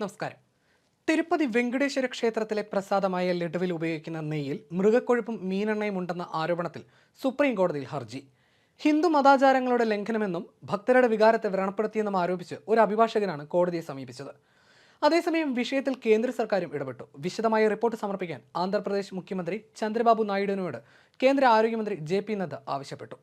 നമസ്കാരം. തിരുപ്പതി വെങ്കടേശ്വര ക്ഷേത്രത്തിലെ പ്രസാദമായ ലഡുവിൽ ഉപയോഗിക്കുന്ന നെയ്യിൽ മൃഗക്കൊഴുപ്പും മീനെണ്ണയും ഉണ്ടെന്ന ആരോപണത്തിൽ സുപ്രീം കോടതിയിൽ ഹർജി. ഹിന്ദു മതാചാരങ്ങളുടെ ലംഘനമെന്നും ഭക്തരുടെ വികാരത്തെ വ്രണപ്പെടുത്തിയെന്നും ആരോപിച്ച് ഒരു അഭിഭാഷകനാണ് കോടതിയെ സമീപിച്ചത്. അതേസമയം വിഷയത്തിൽ കേന്ദ്ര സർക്കാരും ഇടപെട്ടു. വിശദമായ റിപ്പോർട്ട് സമർപ്പിക്കാൻ ആന്ധ്രാപ്രദേശ് മുഖ്യമന്ത്രി ചന്ദ്രബാബു നായിഡുവിനോട് കേന്ദ്ര ആരോഗ്യമന്ത്രി ജെ പി നദ്ദ ആവശ്യപ്പെട്ടു.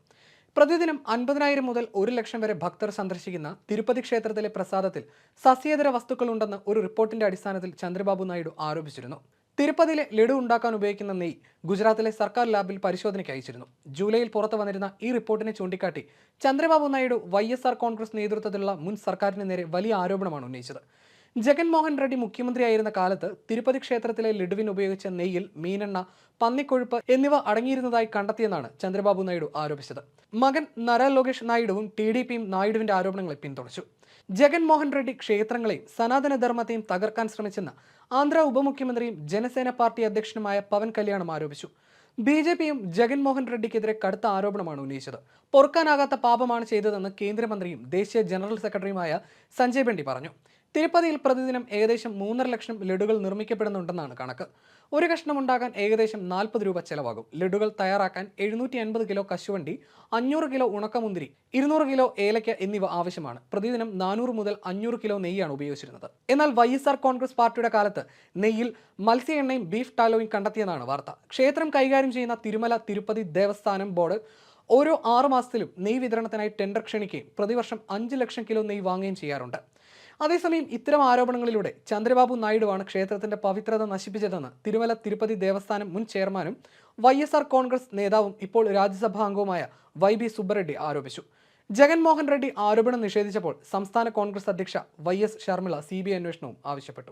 പ്രതിദിനം അൻപതിനായിരം മുതൽ ഒരു ലക്ഷം വരെ ഭക്തർ സന്ദർശിക്കുന്ന തിരുപ്പതി ക്ഷേത്രത്തിലെ പ്രസാദത്തിൽ സസ്യേതര വസ്തുക്കളുണ്ടെന്ന് ഒരു റിപ്പോർട്ടിന്റെ അടിസ്ഥാനത്തിൽ ചന്ദ്രബാബു നായിഡു ആരോപിച്ചിരുന്നു. തിരുപ്പതിയിലെ ലഡു ഉണ്ടാക്കാൻ ഉപയോഗിക്കുന്ന നെയ് ഗുജറാത്തിലെ സർക്കാർ ലാബിൽ പരിശോധനയ്ക്ക് അയച്ചിരുന്നു. ജൂലൈയിൽ പുറത്തു വന്നിരുന്ന ഈ റിപ്പോർട്ടിനെ ചൂണ്ടിക്കാട്ടി ചന്ദ്രബാബു നായിഡു വൈ കോൺഗ്രസ് നേതൃത്വത്തിലുള്ള മുൻ സർക്കാരിന് നേരെ വലിയ ആരോപണമാണ് ഉന്നയിച്ചത്. ജഗൻമോഹൻ റെഡ്ഡി മുഖ്യമന്ത്രിയായിരുന്ന കാലത്ത് തിരുപ്പതി ക്ഷേത്രത്തിലെ ലഡുവിന് ഉപയോഗിച്ച നെയ്യിൽ മീനെണ്ണ പന്നിക്കൊഴുപ്പ് എന്നിവ അടങ്ങിയിരുന്നതായി കണ്ടെത്തിയെന്നാണ് ചന്ദ്രബാബു നായിഡു ആരോപിച്ചത്. മകൻ നര ലോകേഷ് നായിഡുവും ടി ഡി പിയും നായിഡുവിന്റെ ആരോപണങ്ങളെ പിന്തുണച്ചു. ജഗൻമോഹൻ റെഡ്ഡി ക്ഷേത്രങ്ങളെയും സനാതനധർമ്മത്തെയും തകർക്കാൻ ശ്രമിച്ചെന്ന് ആന്ധ്ര ഉപമുഖ്യമന്ത്രിയും ജനസേന പാർട്ടി അധ്യക്ഷനുമായ പവൻ കല്യാണം ആരോപിച്ചു. ബി ജെ പിയും ജഗൻമോഹൻ റെഡ്ഡിക്കെതിരെ കടുത്ത ആരോപണമാണ് ഉന്നയിച്ചത്. പൊറുക്കാനാകാത്ത പാപമാണ് ചെയ്തതെന്ന് കേന്ദ്രമന്ത്രിയും ദേശീയ ജനറൽ സെക്രട്ടറിയുമായ സഞ്ജയ് ബെണ്ടി പറഞ്ഞു. തിരുപ്പതിയിൽ പ്രതിദിനം ഏകദേശം മൂന്നര ലക്ഷം ലഡുകൾ നിർമ്മിക്കപ്പെടുന്നുണ്ടെന്നാണ് കണക്ക്. ഒരു കഷ്ണം ഉണ്ടാക്കാൻ ഏകദേശം നാൽപ്പത് രൂപ ചെലവാകും. ലഡുകൾ തയ്യാറാക്കാൻ എഴുന്നൂറ്റി അൻപത് കിലോ കശുവണ്ടി അഞ്ഞൂറ് കിലോ ഉണക്കമുന്തിരി ഇരുന്നൂറ് കിലോ ഏലയ്ക്ക എന്നിവ ആവശ്യമാണ്. പ്രതിദിനം നാനൂറ് മുതൽ അഞ്ഞൂറ് കിലോ നെയ്യാണ് ഉപയോഗിച്ചിരുന്നത്. എന്നാൽ വൈ കോൺഗ്രസ് പാർട്ടിയുടെ കാലത്ത് നെയ്യിൽ മത്സ്യ എണ്ണയും ബീഫ് ടാലോയും കണ്ടെത്തിയെന്നാണ് വാർത്ത. ക്ഷേത്രം കൈകാര്യം ചെയ്യുന്ന തിരുമല തിരുപ്പതി ദേവസ്ഥാനം ബോർഡ് ഓരോ ആറു മാസത്തിലും നെയ് വിതരണത്തിനായി ടെൻഡർ ക്ഷണിക്കുകയും പ്രതിവർഷം അഞ്ച് ലക്ഷം കിലോ നെയ്യ് വാങ്ങുകയും ചെയ്യാറുണ്ട്. അതേസമയം ഇത്തരം ആരോപണങ്ങളിലൂടെ ചന്ദ്രബാബു നായിഡുവാണ് ക്ഷേത്രത്തിന്റെ പവിത്രത നശിപ്പിച്ചതെന്ന് തിരുമല തിരുപ്പതി ദേവസ്ഥാനം മുൻ ചെയർമാനും വൈ കോൺഗ്രസ് നേതാവും ഇപ്പോൾ രാജ്യസഭാ അംഗവുമായ വൈ ബി സുബ്ബറെഡ്ഡി ആരോപിച്ചു. ജഗൻമോഹൻ റെഡ്ഡി ആരോപണം നിഷേധിച്ചപ്പോൾ സംസ്ഥാന കോൺഗ്രസ് അധ്യക്ഷ Y S Sharmila C B I അന്വേഷണവും ആവശ്യപ്പെട്ടു.